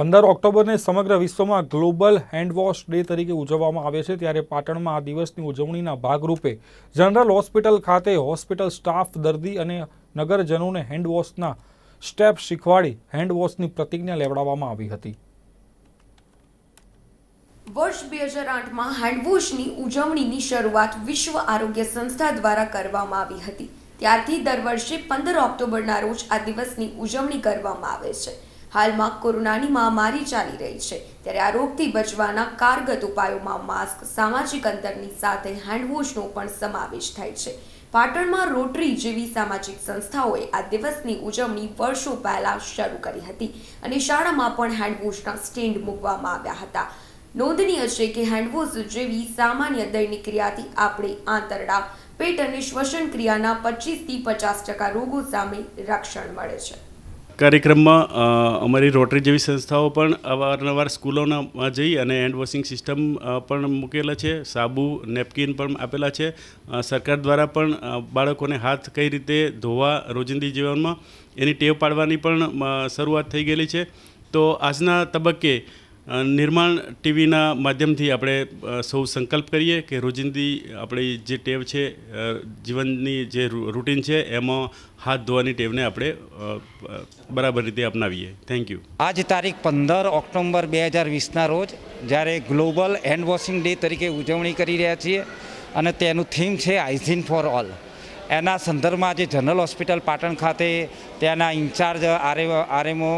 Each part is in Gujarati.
પંદર ઓક્ટોબરને સમગ્ર વિશ્વમાં ગ્લોબલ હેન્ડવોશ ડે તરીકે ઉજવવામાં આવે છે. ત્યારે પાટણમાં આ દિવસની ઉજવણીના ભાગરૂપે જનરલ હોસ્પિટલ ખાતે હોસ્પિટલ સ્ટાફ દર્દી અને નગરજનોને હેન્ડવોશના સ્ટેપ શીખવાડી હેન્ડવોશની પ્રતિજ્ઞા લેવડાવવામાં આવી હતી. વર્ષ બે હજાર આઠમાં હેન્ડવોશની ઉજવણીની શરૂઆત વિશ્વ આરોગ્ય સંસ્થા દ્વારા કરવામાં આવી હતી. ત્યારથી દર વર્ષે પંદર ઓક્ટોબરના રોજ આ દિવસની ઉજવણી કરવામાં આવે છે. હાલમાં કોરોનાની મહામારી ચાલી રહી છે. ત્યારે આ રોગથી બચવાના કારગત ઉપાયોમાં માસ્ક, સામાજિક અંતરની સાથે હેન્ડવોશનો પણ સમાવેશ થાય છે. પાટણમાં રોટરી જેવી સામાજિક સંસ્થાઓએ આ દિવસની ઉજવણી વર્ષો પહેલા શરૂ કરી હતી અને શાળામાં પણ હેન્ડવોશના સ્ટેન્ડ મૂકવામાં આવ્યા હતા. નોંધનીય છે કે હેન્ડવોશ જેવી સામાન્ય દૈનિક ક્રિયાથી આપણે આંતરડા, પેટ અને શ્વસન ક્રિયાના પચીસથી પચાસ ટકા રોગો સામે રક્ષણ મળે છે. કાર્યક્રમમાં અમારી રોટરી જેવી સંસ્થાઓ પણ અવારનવાર સ્કૂલોનામાં જઈ અને હેન્ડ વોશિંગ સિસ્ટમ પણ મૂકેલા છે. સાબુ, નેપકિન પણ આપેલા છે. સરકાર દ્વારા પણ બાળકોને હાથ કઈ રીતે ધોવા, રોજિંદી જીવનમાં એની ટેવ પાડવાની પણ શરૂઆત થઈ ગયેલી છે. તો આજના તબક્કે નિર્માણ ટીવીના માધ્યમથી આપણે સૌ સંકલ્પ કરીએ કે રોજિંદી આપણી જે ટેવ છે જીવનની જે રૂટીન છે, એમાં હાથ ધોવાની ટેવને આપણે બરાબર રીતે અપનાવીએ. થેન્ક યુ આજ તારીખ પંદર ઓક્ટોબર બે હજાર વીસના રોજ જ્યારે ગ્લોબલ હેન્ડ વોશિંગ ડે તરીકે ઉજવણી કરી રહ્યા છીએ અને તેનું થીમ છે હાઇજીન ફોર ઓલ. એના સંદર્ભમાં આજે જનરલ હોસ્પિટલ પાટણ ખાતે ત્યાંના ઇન્ચાર્જ આરે આરએમઓ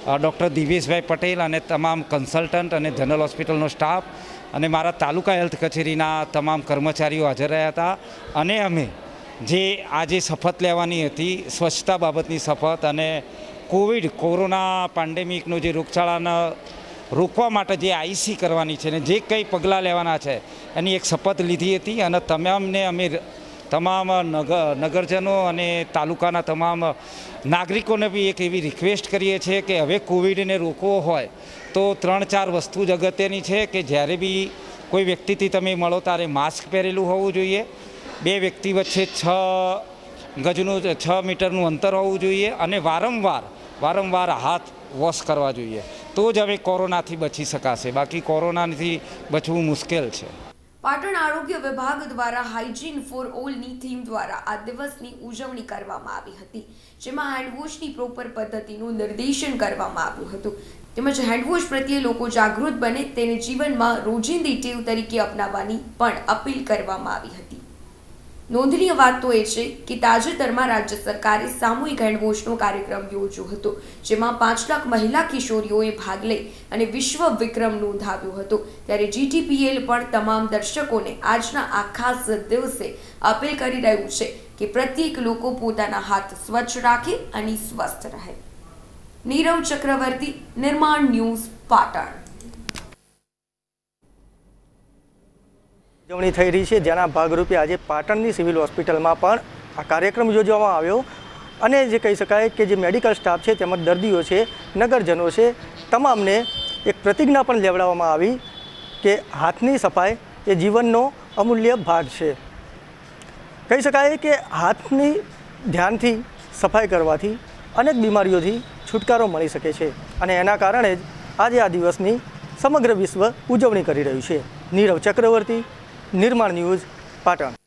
ડૉક્ટર દિવેશભાઈ પટેલ અને તમામ કન્સલ્ટન્ટ અને જનરલ હોસ્પિટલનો સ્ટાફ અને મારા તાલુકા હેલ્થ કચેરીના તમામ કર્મચારીઓ હાજર રહ્યા હતા. અને અમે જે આજે શપથ લેવાની હતી, સ્વચ્છતા બાબતની શપથ અને કોવિડ, કોરોના પેન્ડેમિકનો જે રોગચાળાને રોકવા માટે જે આઈસી કરવાની છે ને જે કંઈ પગલાં લેવાના છે, એની એક શપથ લીધી હતી અને તમામને અમે તમામ નગર નગરજનો અને તાલુકાના તમામ નાગરિકોને બી એક એવી રિક્વેસ્ટ કરીએ છીએ કે હવે કોવિડને રોકવો હોય તો ત્રણ ચાર વસ્તુ જ અગત્યની છે કે જ્યારે બી કોઈ વ્યક્તિથી તમે મળો ત્યારે માસ્ક પહેરેલું હોવું જોઈએ. બે વ્યક્તિ વચ્ચે છ ગજનું, છ મીટરનું અંતર હોવું જોઈએ અને વારંવાર વારંવાર હાથ વોશ કરવા જોઈએ. તો જ હવે કોરોનાથી બચી શકાશે. બાકી કોરોનાથી બચવું મુશ્કેલ છે. પાટણ આરોગ્ય વિભાગ દ્વારા હાઇજીન ફોર ઓલની થીમ દ્વારા આ દિવસની ઉજવણી કરવામાં આવી હતી, જેમાં હેન્ડવોશની પ્રોપર પદ્ધતિનું નિર્દેશન કરવામાં આવ્યું હતું. તેમજ હેન્ડવોશ પ્રત્યે લોકો જાગૃત બને તેને જીવનમાં રોજિંદી ટેવ તરીકે અપનાવવાની પણ અપીલ કરવામાં આવી હતી. નોંધનીય વાત તો એ છે કે તાજેતરમાં રાજ્ય સરકારે સામૂહિક હેન્ડવોશનો કાર્યક્રમ યોજ્યો હતો, જેમાં પાંચ લાખ મહિલા કિશોરીઓએ ભાગ લઈ અને વિશ્વ વિક્રમ નોંધાવ્યો હતો. ત્યારે જીટીપીએલ પણ તમામ દર્શકોને આજના આ ખાસ દિવસે અપીલ કરી રહ્યું છે કે પ્રત્યેક લોકો પોતાના હાથ સ્વચ્છ રાખે અને સ્વસ્થ રહે. નીરવ ચક્રવર્તી, નિર્માણ ન્યૂઝ પાટણ. ઉજવણી થઈ રહી છે. જેના ભાગરૂપે આજે પાટણની સિવિલ હોસ્પિટલમાં પણ આ કાર્યક્રમ યોજવામાં આવ્યો. અને જે કહી શકાય કે જે મેડિકલ સ્ટાફ છે, તેમજ દર્દીઓ છે, નગરજનો છે, તમામને એક પ્રતિજ્ઞા પણ લેવડાવવામાં આવી કે હાથની સફાઈ એ જીવનનો અમૂલ્ય ભાગ છે. કહી શકાય કે હાથની ધ્યાનથી સફાઈ કરવાથી અનેક બીમારીઓથી છુટકારો મળી શકે છે. અને એના કારણે જ આજે આ દિવસની સમગ્ર વિશ્વ ઉજવણી કરી રહ્યું છે. નીરવ ચક્રવર્તી નિર્માણ ન્યૂઝ પાટણ.